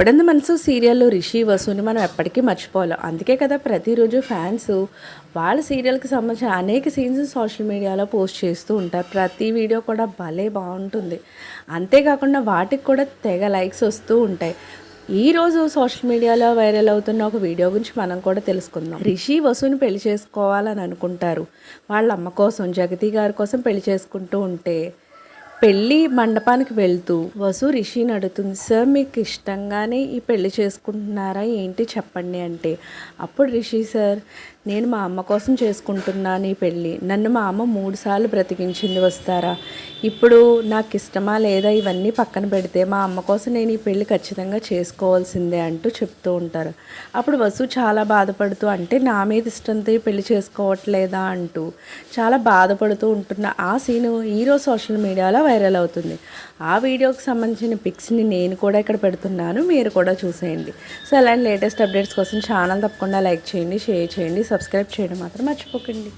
ఎప్పుడన్నా మనసు సీరియల్లో రిషి వసుని మనం ఎప్పటికీ మర్చిపోలేం అందుకే కదా ప్రతిరోజు ఫ్యాన్స్ వాళ్ళ సీరియల్కి సంబంధించిన అనేక సీన్స్ సోషల్ మీడియాలో పోస్ట్ చేస్తూ ఉంటారు. ప్రతి వీడియో కూడా భలే బాగుంటుంది. అంతేకాకుండా వాటికి కూడా తెగ లైక్స్ వస్తూ ఉంటాయి. ఈ రోజు సోషల్ మీడియాలో వైరల్ అవుతున్న ఒక వీడియో గురించి మనం కూడా తెలుసుకుందాం. రిషి వసుని పెళ్ళి చేసుకోవాలని అనుకుంటారు. వాళ్ళ అమ్మ కోసం జగతి గారి కోసం పెళ్ళి చేసుకుంటూ ఉంటే పెళ్ళి మండపానికి వెళ్తూ వసు రిషిని అడుగుతుంది సార్ మీకు ఇష్టంగానే ఈ పెళ్ళి చేసుకుంటున్నారా? ఏంటి చెప్పండి అంటే అప్పుడు రిషి సార్ నేను మా అమ్మ కోసం చేసుకుంటున్నాను ఈ పెళ్ళి. నన్ను మా అమ్మ మూడుసార్లు బ్రతికించింది వస్తారా? ఇప్పుడు నాకు ఇష్టమా లేదా? ఇవన్నీ పక్కన పెడితే మా అమ్మ కోసం నేను ఈ పెళ్ళి ఖచ్చితంగా చేసుకోవాల్సిందే అంటూ చెప్తూ ఉంటారు. అప్పుడు వసు చాలా బాధపడుతూ అంటే నా మీద ఇష్టంతో ఈ పెళ్ళి చేసుకోవట్లేదా? అంటూ చాలా బాధపడుతూ ఉంటున్న ఆ సీను ఈరోజు సోషల్ మీడియాలో వైరల్ అవుతుంది. ఆ వీడియోకి సంబంధించిన పిక్స్ని నేను కూడా ఇక్కడ పెడుతున్నాను. మీరు కూడా చూసేయండి. సో అలాంటి లేటెస్ట్ అప్డేట్స్ కోసం ఛానల్ తప్పకుండా లైక్ చేయండి షేర్ చేయండి సబ్స్క్రైబ్ చేయడం మాత్రం మర్చిపోకండి.